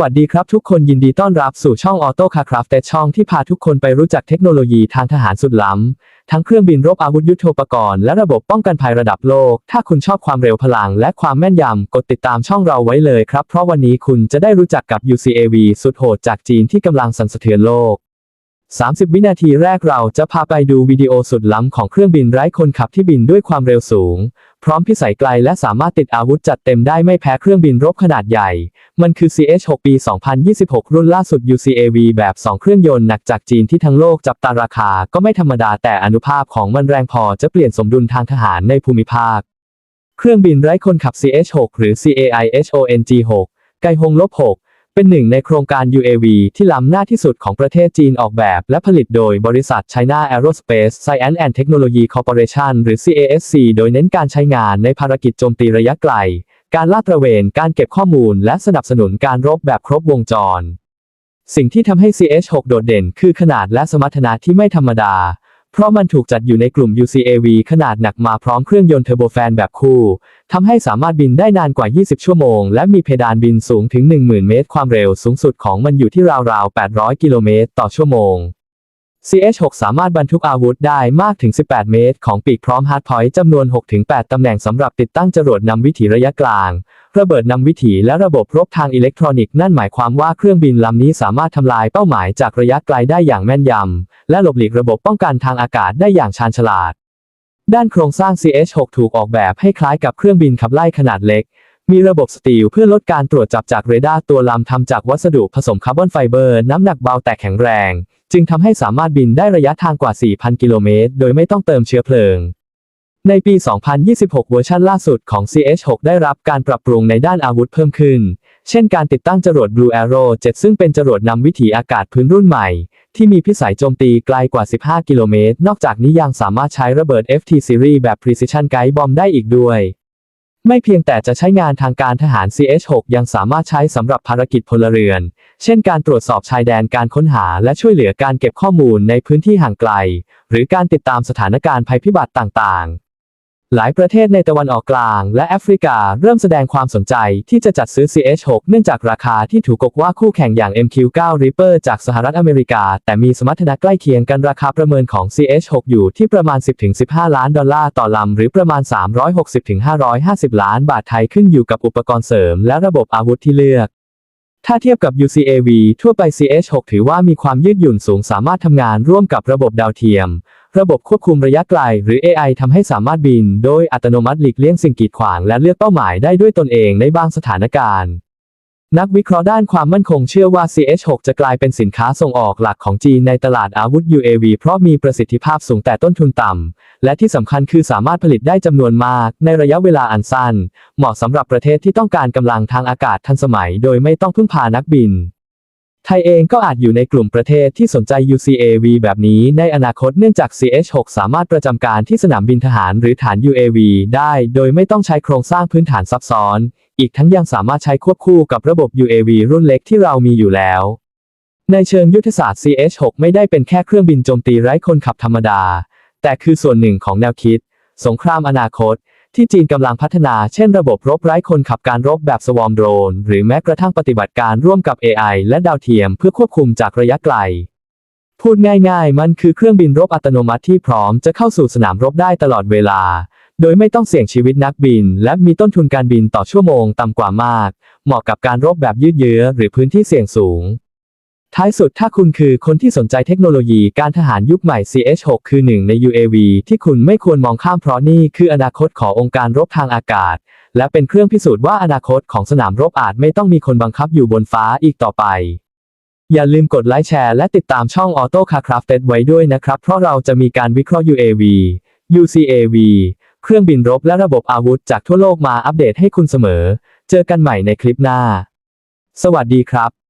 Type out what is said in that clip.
วัสดีครับทุกคนยินดีต้อนรับสู่ช่อง Auto Car Craft แต่ช่องที่พาทุกคนไปรู้จักเทคโนโลยีทางทหารสุดล้ำ ทั้งเครื่องบินรบอาวุธยุโทโธปกรณ์และระบบป้องกันภัยระดับโลก ถ้าคุณชอบความเร็วพลังและความแม่นยำ กดติดตามช่องเราไว้เลยครับ เพราะวันนี้คุณจะได้รู้จักกับ UCAV สุดโหดจากจีนที่กำลังสั่นสะเทือนโลก 30 วินาทีแรกเราจะพาไปดูวิดีโอสุดล้ำของเครื่องบินไร้คนขับที่บินด้วยความเร็วสูง พร้อมพิสัยไกลและสามารถติดอาวุธจัดเต็มได้ไม่แพ้เครื่องบินรบขนาดใหญ่ มันคือ CH-6 ปี 2026 รุ่นล่าสุด UCAV แบบ 2 เครื่องยนต์หนักจากจีนที่ทั้งโลกจับตาราคาก็ไม่ธรรมดาแต่อนุภาพของมันแรงพอจะเปลี่ยนสมดุลทางทหารในภูมิภาค เครื่องบินไร้คนขับ CH-6 หรือ CAIHONG-6 ไกฮงลบ6 เป็นหนึ่งในโครงการ UAV ที่ล้ำหน้าที่สุดของประเทศจีนออกแบบ และผลิตโดยบริษัท China Aerospace Science and Technology Corporation หรือ CASC โดยเน้นการใช้งานในภารกิจโจมตีระยะไกล การลาดตระเวน การเก็บข้อมูล และสนับสนุนการรบแบบครบวงจร สิ่งที่ทำให้ CH6 โดดเด่น คือขนาดและสมรรถนะที่ไม่ธรรมดา เพราะมันถูกจัดอยู่ในกลุ่ม UCAV ขนาดหนักมาพร้อมเครื่องยนต์เทอร์โบแฟนแบบคู่ ทำให้สามารถบินได้นานกว่า 20 ชั่วโมง และมีเพดานบินสูงถึง 10,000 เมตร ความเร็วสูงสุดของมันอยู่ที่ราวๆ 800 กิโลเมตรต่อชั่วโมง CH6 สามารถบรรทุกอาวุธได้มากถึง 18 เมตร ของปีกพร้อมฮาร์ดพอยต์จำนวน 6-8 ตำแหน่งสำหรับติดตั้งจรวดนำวิถีระยะกลาง ระเบิดนำวิถีและระบบรบทางอิเล็กทรอนิกส์นั่นหมายความว่าเครื่องบินลำนี้สามารถทำลายเป้าหมายจากระยะไกลได้อย่างแม่นยำ และหลบหลีกระบบป้องกันทางอากาศได้อย่างชาญฉลาด ด้านโครงสร้าง CH6 ถูกออกแบบให้คล้ายกับเครื่องบินขับไล่ขนาดเล็ก มีระบบสตีลเพื่อลดการตรวจจับจากเรดาร์ตัวลำทำจากวัสดุผสมคาร์บอนไฟเบอร์ น้ำหนักเบาแต่แข็งแรง จึงทำให้สามารถบินได้ระยะทางกว่า 4,000 กิโลเมตร โดยไม่ต้องเติมเชื้อเพลิง ในปี 2026 เวอร์ชันล่าสุดของ CH6 ได้รับการปรับปรุงในด้านอาวุธเพิ่มขึ้น เช่นการติดตั้งจรวด Blue Arrow 7 ซึ่งเป็นจรวดนำวิถีอากาศพื้นรุ่นใหม่ ที่มีพิสัยโจมตีไกลกว่า 15 กิโลเมตร นอกจากนี้ยังสามารถใช้ระเบิด FT Series แบบ Precision Guide Bomb ได้อีกด้วย ไม่เพียงแต่จะใช้งานทางการทหาร CH6 ยังสามารถใช้สำหรับภารกิจพลเรือน เช่นการตรวจสอบชายแดนการค้นหาและช่วยเหลือการเก็บข้อมูลในพื้นที่ห่างไกล หรือการติดตามสถานการณ์ภัยพิบัติต่างๆ หลายประเทศในตะวันออกกลาง และแอฟริกาเริ่มแสดงความสนใจที่จะจัดซื้อ CH6 เนื่องจากราคาที่ถูกกว่าคู่แข่งอย่าง MQ9 Reaper จากสหรัฐอเมริกา แต่มีสมรรถนะใกล้เคียงกันราคาประเมินของ CH6 อยู่ที่ประมาณ 10-15 ล้านดอลลาร์ต่อลำ หรือประมาณ 360-550 ล้านบาทไทยขึ้นอยู่กับอุปกรณ์เสริมและระบบอาวุธที่เลือก ถ้าเทียบกับ UCAV ทั่วไป CH6 ถือว่ามีความยืดหยุ่นสูงสามารถทำงานร่วมกับระบบดาวเทียม ระบบควบคุมระยะไกล หรือ AI ทำให้สามารถบิน โดยอัตโนมัติหลีกเลี่ยงสิ่งกีดขวางและเลือกเป้าหมายได้ด้วยตนเองในบางสถานการณ์ นักวิเคราะห์ด้านความมั่นคงเชื่อว่า CH6 จะกลายเป็นสินค้าส่งออกหลักของจีนในตลาดอาวุธ UAV เพราะมีประสิทธิภาพสูงแต่ต้นทุนต่ำ และที่สำคัญคือสามารถผลิตได้จำนวนมาก ในระยะเวลาอันสั้น เหมาะสำหรับประเทศที่ต้องการกำลังทางอากาศทันสมัย โดยไม่ต้องพึ่งพานักบิน ไทยเองก็อาจอยู่ในกลุ่มประเทศที่สนใจ UCAV แบบนี้ในอนาคตเนื่องจาก CH6 สามารถประจำการที่สนามบินทหารหรือฐาน UAV ได้โดยไม่ต้องใช้โครงสร้างพื้นฐานซับซ้อน อีกทั้งยังสามารถใช้ควบคู่กับระบบ UAV รุ่นเล็กที่เรามีอยู่แล้ว ในเชิงยุทธศาสตร์ CH6 ไม่ได้เป็นแค่เครื่องบินโจมตีไร้คนขับธรรมดา แต่คือส่วนหนึ่งของแนวคิด สงครามอนาคต ที่จีนกำลังพัฒนา เช่นระบบรบไร้คนขับการรบแบบสวอมโดรน หรือแม้กระทั่งปฏิบัติการร่วมกับ AI และดาวเทียมเพื่อควบคุมจากระยะไกล พูดง่ายๆ มันคือเครื่องบินรบอัตโนมัติที่พร้อมจะเข้าสู่สนามรบได้ตลอดเวลา โดยไม่ต้องเสี่ยงชีวิตนักบิน และมีต้นทุนการบินต่อชั่วโมงต่ำกว่ามาก เหมาะกับการรบแบบยืดเยื้อหรือพื้นที่เสี่ยงสูง ท้ายสุดถ้าคุณคือคนที่สนใจเทคโนโลยีการทหารยุคใหม่ CH6 คือหนึ่งใน UAV ที่คุณไม่ควรมองข้ามเพราะนี่คืออนาคตขององค์การรบทางอากาศ และเป็นเครื่องพิสูจน์ว่าอนาคตของสนามรบอาจไม่ต้องมีคนบังคับอยู่บนฟ้าอีกต่อไป อย่าลืมกดไลค์แชร์และติดตามช่อง Auto Car Crafted ไว้ด้วยนะครับ เพราะเราจะมีการวิเคราะห์ UAV UCAV เครื่องบินรบและระบบอาวุธจากทั่วโลกมาอัปเดตให้คุณเสมอ เจอกันใหม่ในคลิปหน้า สวัสดีครับ